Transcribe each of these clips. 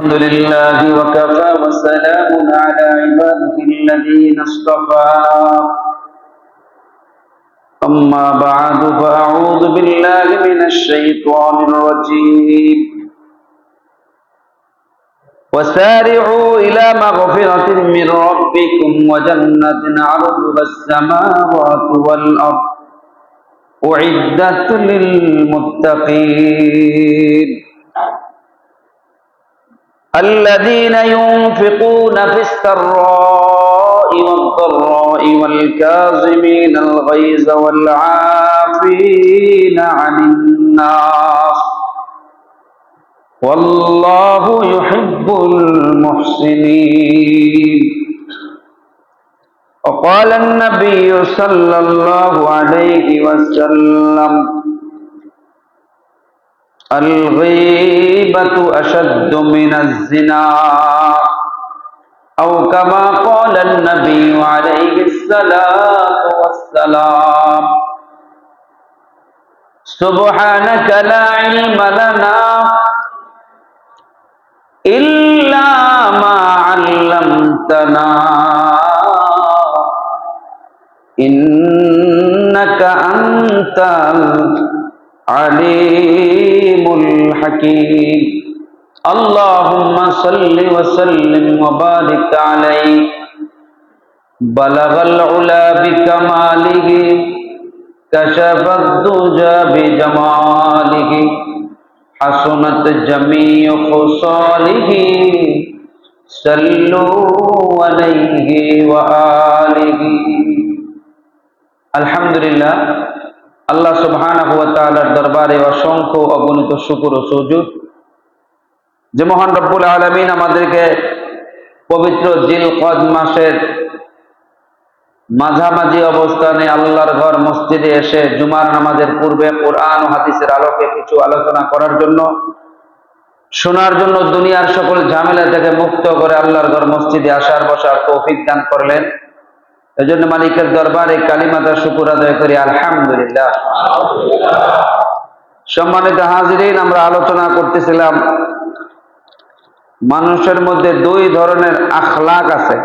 الحمد لله وكفى وسلام على عباده الذين اصطفى. أما بعد فأعوذ بالله من الشيطان الرجيم. وسارعوا إلى مغفرة من ربكم وجنة عرضها السماوات والأرض. أعدت للمتقين. الذين ينفقون في السراء والضراء والكاظمين الغيظ والعافين عن الناس والله يحب المحسنين. وقال النبي صلى الله عليه وسلم الغيبة أشد من الزنا أو كما قال النبي عليه الصلاة والسلام سبحانك لا علم لنا إلا ما علمتنا إنك أنت عليم الحكيم. اللهم صل وسلم وبارك عليه. بلغ العلا بكماله. كشف الدجى بجماله. حسنت جميع خصاله. صلوا عليه وآله. الحمد لله. সুবহানাহু দরবারে অসংখ্য অগণিত শুকর ও সুজুদ। যে মহান রব্বুল আলামিন আমাদেরকে পবিত্র জিলকদ মাসের মাঝামাঝি অবস্থানে আল্লাহর ঘর মসজিদে এসে জুমার নামাজের পূর্বে কোরআন ও হাদিসের আলোকে কিছু আলোচনা করার জন্য, শোনার জন্য দুনিয়ার সকল ঝামেলা থেকে মুক্ত করে আল্লাহর ঘর মসজিদে আসার বসার তৌফিক দান করলেন। এজন্য মালিকের দরবারে কালিমাতা শুকুর আদায় করি, আলহামদুলিল্লাহ। সম্মানিত হাজিরিন, আমরা আলোচনা করতেছিলাম, মানুষের মধ্যে দুই ধরনের আখলাক আছে।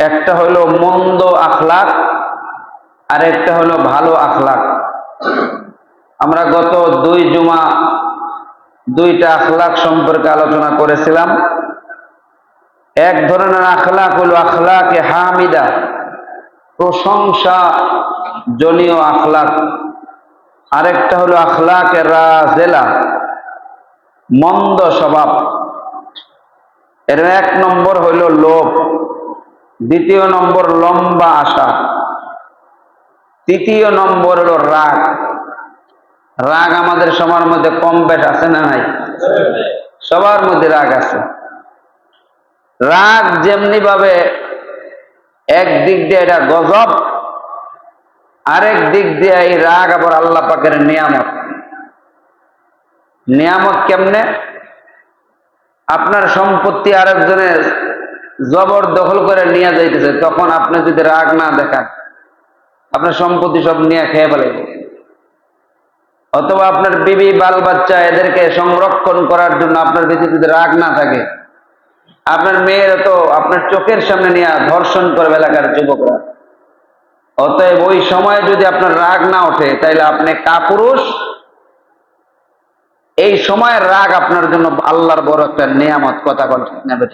একটা হলো মন্দ আখলাক আর একটা হলো ভালো আখলাক। আমরা গত দুই জুমা দুইটা আখলাক সম্পর্কে আলোচনা করেছিলাম। এক ধরনের আখলাক হলো আখলাকে হামিদা, প্রশংসা জনীয় আখলাক। আরেকটা হলো আখলাকে রাজেলা, মন্দ স্বভাব। এর এক নম্বর হইল লোভ, দ্বিতীয় নম্বর লম্বা আশা, তৃতীয় নম্বর হলো রাগ। রাগ আমাদের সবার মধ্যে কম বেশ আছে না নাই? সবার মধ্যে রাগ আছে। রাগ যেমনি ভাবে একদিক দিয়ে এটা গজব, আরেক দিক দিয়ে এই রাগ আবার আল্লাহ পাকের নিয়ামত। নিয়ামত কেমনে? আপনার সম্পত্তি আরেকজনের জবর দখল করে নিয়ে যাইতেছে, তখন আপনি যদি রাগ না দেখান, আপনার সম্পত্তি সব নিয়ে খেয়ে ফেলে। অথবা আপনার বিবি, বাল বাচ্চা এদেরকে সংরক্ষণ করার জন্য আপনার ভিতরে যদি রাগ না থাকে আপনার মেয়ের তো আপনার চোখের সামনে নিয়ে ধর্ষণ করবে এলাকার যুবকরা। অতএব ওই সময় যদি আপনার রাগ না ওঠে, তাইলে আপনি কাপুরুষ। এই সময়ের রাগ আপনার জন্য আল্লাহর বড় একটা নিয়ামত, কথা নেবে